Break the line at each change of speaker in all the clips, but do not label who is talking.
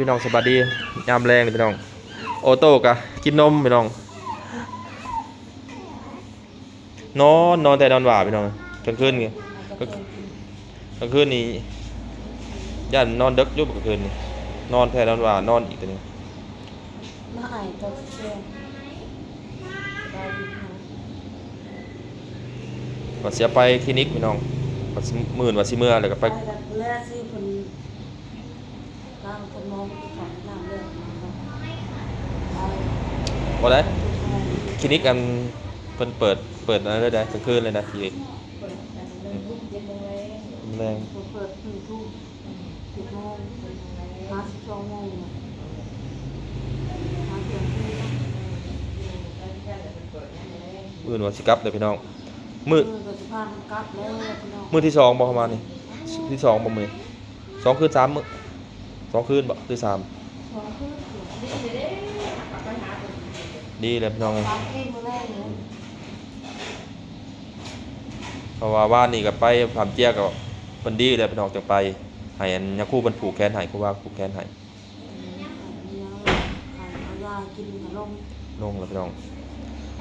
พี่น้องสบายดียามแรงเลยพี่น้อง โอโต้กะกินนมพี่น้อง นอนนอนแต่นอนหว่าพี่น้องกลางคืนไงกลางคืนนี้ย่านนอนดึกอยุบกลางคืนนี่นอนแต่นอนหว่านอนอีกตัวนี้
มาอายตัวเชื่อได้ดีค่ะ
ก็เสียไปคลินิกพี่น้องก็สิหมื่นว่าสิเมื่อแล้วก็ไป
ไปแล้วเลือดซื้อค นร่างคนมองของน้ำเลือดไป
บ่ได้คลินิกอันเพิ่นเปิดเปิดอะไรได้กลางคืนเลยนะคลินิก
เปิดแต่เรื่องลูกเย็นลงเลย
แรง
เปิดหนึ่งทุ่มสิบโมงห้าสิบสองโมงห้าเที่ยงคืน
หมื่นว่าสิกลับเลยพี่น้องมื้อ
มือก็จะพามันกลับแล้วพี่น้อง
มื้อที่สองบ่ประมาณนี้ที่สองบ่มื้อสองคืนสามมื้อ สองคืนบ่หรือสาม
สองคืน
ดีเลยพี่น้องเอ้ย
สามคืนมาแรกเลย
เพราะว่าว่านนี่ก็ไปผามเจียก็เพิ่นดีเลยพี่น้องจังไปให้อันยาคู่เพิ่นผูกแขนให้ครูว่าผูกแขนให้
เอายากินขนม
ลงแล้วพี่น้อง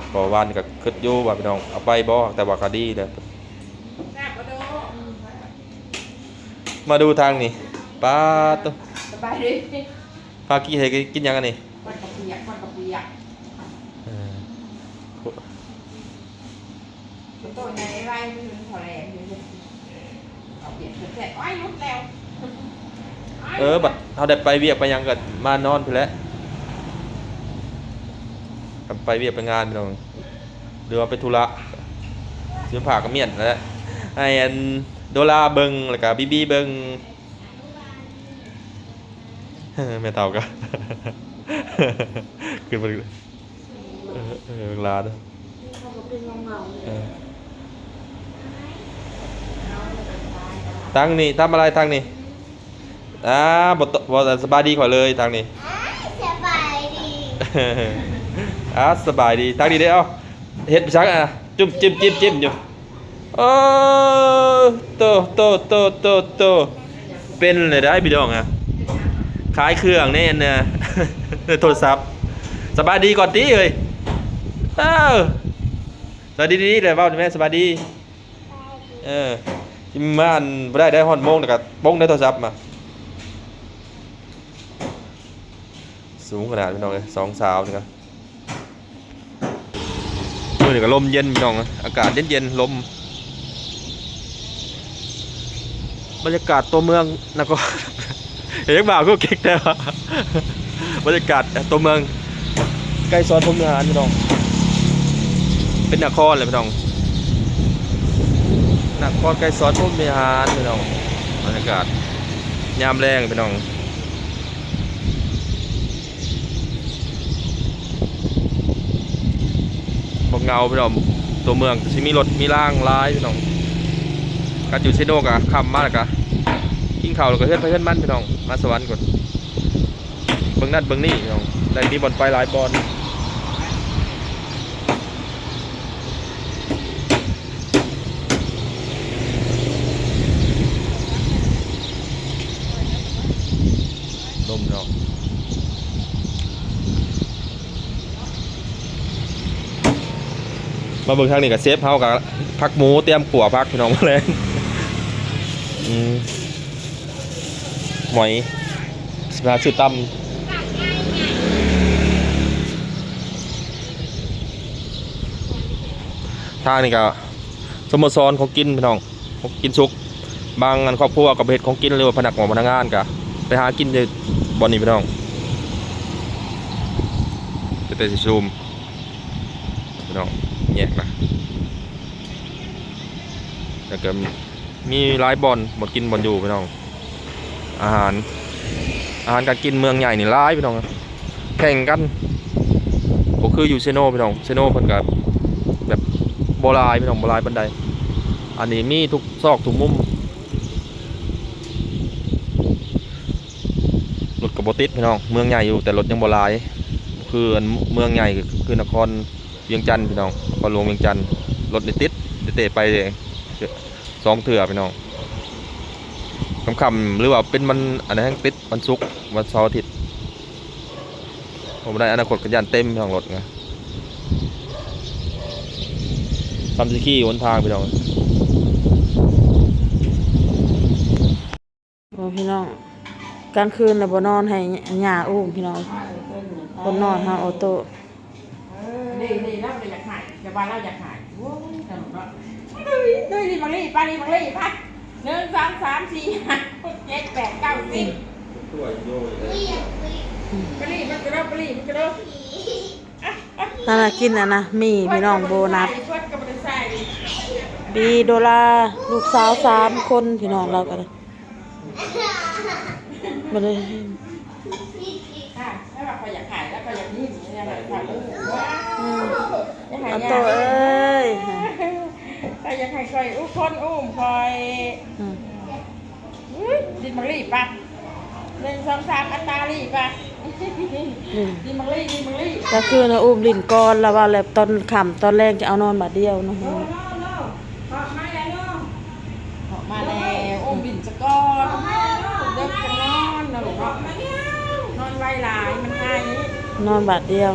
เพราะว่าว่านนี่ก็คิดอยู่ว่าพี่น้องเอาไปบ่แต่ว่าก็ดีเลยมาดูทางนี่ป้าดตั ว
สบายดี
พากี้ให้กินหยังอันนี้
มันกับเปียกมันกับเปียก
เออ
ตัวไหนไรไม่รู้พอแรงเลยเอาเปียกเสร็จอ้อยยุดแล้ว
เออบัดเฮาได้ไปเวียกไปหยังก็มานอนพุ่นแหล้วกันไปเวียกไปงานพี่น้องหรือว่าไปธุระซื้อผ้าก็เมียนนั่นแหละให้อันโดราเบิงแล้วก็บีบีเบิง แม่เต่าก็ขึ้นมาเลยเออเออเวลาเด้อ
เขาก็เป็นเงาๆ
เออตั้งนี่ทำอะไรตั้งนี่อ่าบทบทสบายดีกว่าเลยตั้งนี่
สบายดี
อ่าสบายดีตั้งดีได้อเอ้าเฮ็ดไปชักอะจุ่มจิ้มจิ้มจิ้มอยู่โอ้โตโตโตโตโตเป็นเลยได้พี่น้องอะ ขายเครื่องนี่เนี่ยโทรศัพท์สบายดีก่อนตีเอ้ยเออสบายดีดีเลยว่าแม่สบายดีเออที่มาอันได้ได้ฮอดโมงแล้วก็ป้งได้โทรศัพท์มาสูงขนาดพี่น้องเลยสองสาวนี่ครับมือนี่ก็ลมเย็นพี่น้องอากาศเย็นเย็นๆลมบรรยากาศตัวเมืองนคร เอกบ่าวก็เก๊กแต่ว่าบรรยากาศตัวเมืองใกล้ซอยพรมวิหารพี่น้อง เป็นนครเลยพี่น้องนครไกลสอนพรมวิหารพี่น้องบรรยากาศยามแรงพี่น้องบอกเงาพี่น้องตัวเมืองชิมีรถมีร่างร้ายพี่น้องการอยู่เชโนกะคำมากกะ กินข้าวแล้วก็เพื่อนไปเพื่อนมันพี่น้อง มาสวรรค์ก่อนเบิ่งนั่นเบิ่งนี่พี่น้องได้มีบอลไปหลายบอลลมพี่น้องมาเบิ่งทางนี้กับเซฟเฮากับพักหมูเตรียมขัวพักพี่น้องมาเลยอืม หมอยสปาชื่อตั้มทางนี้ก็สโมสรของกินพี่น้องของกินสุก บางอันครอบครัวกับเห็ดของกินหรือว่าพนักงานพนักงานกะไปหากินในบอนนี้พี่น้องจะเป็นสิซูมพี่น้องแยกนะแล้วก็มีหลายบอลบอลกินบอลอยู่พี่น้อง อาหาร อาหารการกินเมืองใหญ่นี่หลายพี่น้องแข่งกันก็คืออยู่เซโนพี่น้องเซโนเพิ่นกับแบบโบราณพี่น้องโบราณบันได อันนี้มีทุกซอกทุกมุมรถกระบติดพี่น้องเมืองใหญ่อยู่แต่รถยังโบ่หลายคืออนเมืองใหญ่คือนครเวียงจันทน์พี่น้องนครหลวงเวียงจันทน์รถได้ติดเตะไปเลยสองเถื่อพี่น้อง คำๆหรือว่าเป็นมันอันนั้นติดวันศุกร์วันเสาร์อาทิตย์ผมได้อนาคตกันยันเต็มทางรถไงทำสกี้หนทางพี่น้อง
โอ้พี่น้องกลางคืนน่ะบ่นอนให้หญ้าอุ้มพี่น้องบ่นอนหาออโต้
นี่นี่เราอยากหายจะว่าเราอยากหายโอ้ยสนุกเนาะด้วยด้วยนี่มังลี่ปานี่มังลี่ปะ หนึ่งสองสามสี่ห้าหกเจ็ดแปดเก้าสิบ
วิ่งวิ่ง
ปานี่มันกระโดดปานี่มันกระโดด
นั่นน่ะกินอะนะมีพี่น้องโบนัส
เพื่อนกับบริษัท
บีโดลาลูกสาวสามคนพี่น้องเรากันบ่ได้
ค่ะถ้าแบบเขาอยากหายแล้วเขาอยากยิ้มเนี่ยแบบถ่ายรูปว้า
อืม
อยากหาย
ออโต้เอ้ย
ถ้า อยากหายคอยอุ้มคนอุ้มคอย
อืม
อุ้ยดินมังลี่ปะหนึ่งสองสามอัตตาลี่ปะ
อืม
ดินมังลี่ดินมังลี่
ก็คือนะอุ้มลิ้นก่อนแล้วว่าแล้วตอนค่ำตอนแรกจะเอานอนบัดเดียวเนาะ
โน่โน่โน่ออกมาแล้วโน่ออกมาแล้วอุ้มดินสะก้อนเด็กกันนอนนะลูกเนาะนอนไวหลายมันหาย
นอนบัดเดียว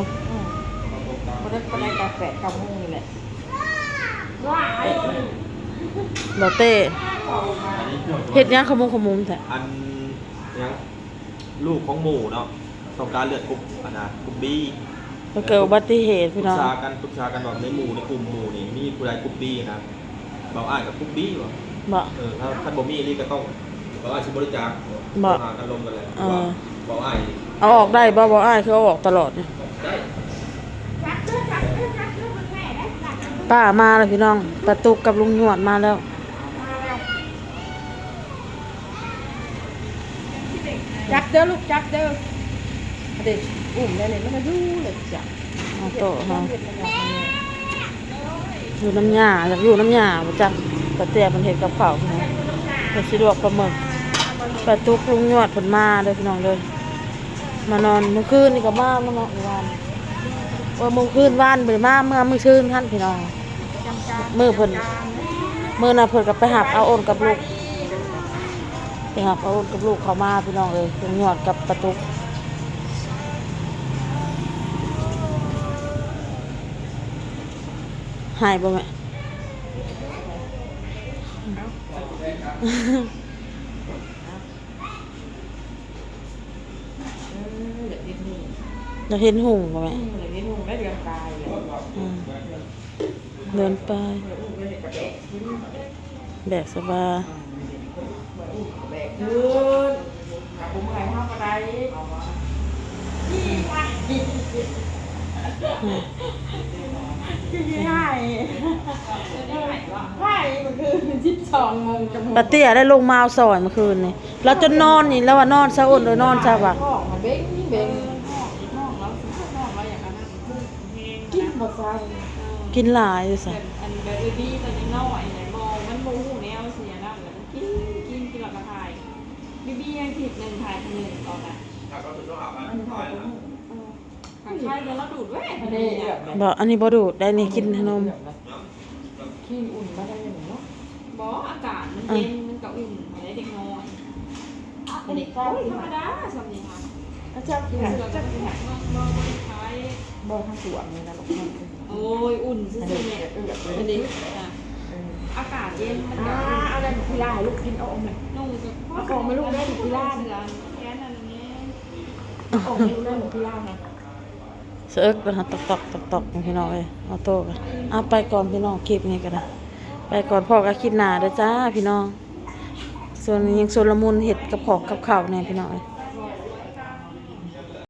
บ่ได้ไปกาแฟกาโมงนี่แหละว้าย
บ่เต้เฮ็ดหยังขมุงขมุมแท้
อันยังลูกของหมูเนาะต้องการเลือดกรุ๊ปอันนะกรุ๊ปบี
ก็เกิดอุบัติเหตุ
ปรึ
พี่
ก
น้อง
ษากันปรึกษากันแบบในหมู่ในกลุ่มหมู่นี่มีผู้ใดกรุ๊ปบีนะเราอ่านกับกรุ๊ปบีวะ
บ่
เออถ้าถ้าบ่มีนี่ก็ต้องเราอาจจะบริจาค
บ่
หากันลงกันเลย
เออ
บอกอ้าย
เอาออกได้บ่บ่อ้ายคือเอาออกตลอดเนี่ย
ได้
ป้ามาแล้วพี่น้องประตูกับลุงหนวดมาแล้ว
จับเด้อลูกจับเด้อเด็กอุ้มได้เลยมันก็ยู่เลยจ้ะ
เอาโตะเฮาอยู่น้ำยาอยากอยู่น้ำยาบ่จักประเตียมันเฮ็ดกับข้าวพี่น้องเฮ็ดสิลวกปลาหมึกประตูลุงหนวดเพิ่นมาเด้อพี่น้องเด้อมานอนเมื่อคืนนี่ก็มาเมื่อเนาะวานว่าเมื่อคืนวานบ่ได้มาเมื่อมื้อคืนท่านพี่น้องมื้อเพิ่นมื้อน่ะเพิ่นก็ไปหับเอาโอนกับลูก เแต่หากเอนกับลูกเขามาพี่น้องเลยลุงหยอดกับประตุกหายบ่แม่
เร
เห็นหุ่งบ่แม่
เดินไป
แบบสบาย
แบกขึ้นหาผมอะไรห้ากระไดยี่ไป
อืม
ยี่ให้ให้มันคือชิดสองงงจมูก
ปาเตี้ยได้ลงมาเอาซอยเมื่อคืนนี่เราจนนอนนี่แล้วว่านอนซะอ้นเลยนอนซะว่ะ
ห้องมันเบ้งเบ้ง
ห้องแล้วห้องเราอย่างนั้นนะเพลง
กินหมดใจ
กินหลายเลยสิ
แบบอันแบบดีตอนนี้น้อย บียังผิดหนึ่งถ่ายหนึ่งตอนนั้นทางใช่เดี๋ยวเราดูดเว้ย
ไม่ได้แบบ
บอกอันนี้บ่ดูดได้นี่กินขนม
ขี้อุ่นมาได้ยังไงเนาะ
บอกอากาศมันเย็นมันก็อุ่นอะไรเด็กน้อยเด็กโอ้ยธรรมดาสำเนียง
ก็ชอบกิน
เสือจะแข็งมากมากใช้
บ่ทั้งสวนเลยนะลูกมัน
โอ้ยอุ่นซื่อๆเนี่ย
เออแบบ
อันนี้อากาศเย็นมัน
อ่า
ก็
อะไรแบบพิล่าลูกกินเอาอมหน่อย
นุ่งจะ
เอาของไม่ลูกได้หรือพิล่า
เสือแค่นั้นเอง
เอาของไม่ลูกได้หรือพิล่าไง
เสือกกันตอกตอกตอกตอกพี่น้องเอ้ยเอาโตกันเอาไปก่อนพี่น้องคลิปนี้กันนะไปก่อนพ่อก็คลิปหน้าเด้อจ้าพี่น้องส่วนนี้ยังส่วนละมุนเห็ดกับของกับข้าวเนี่ยพี่น้องเอ้ย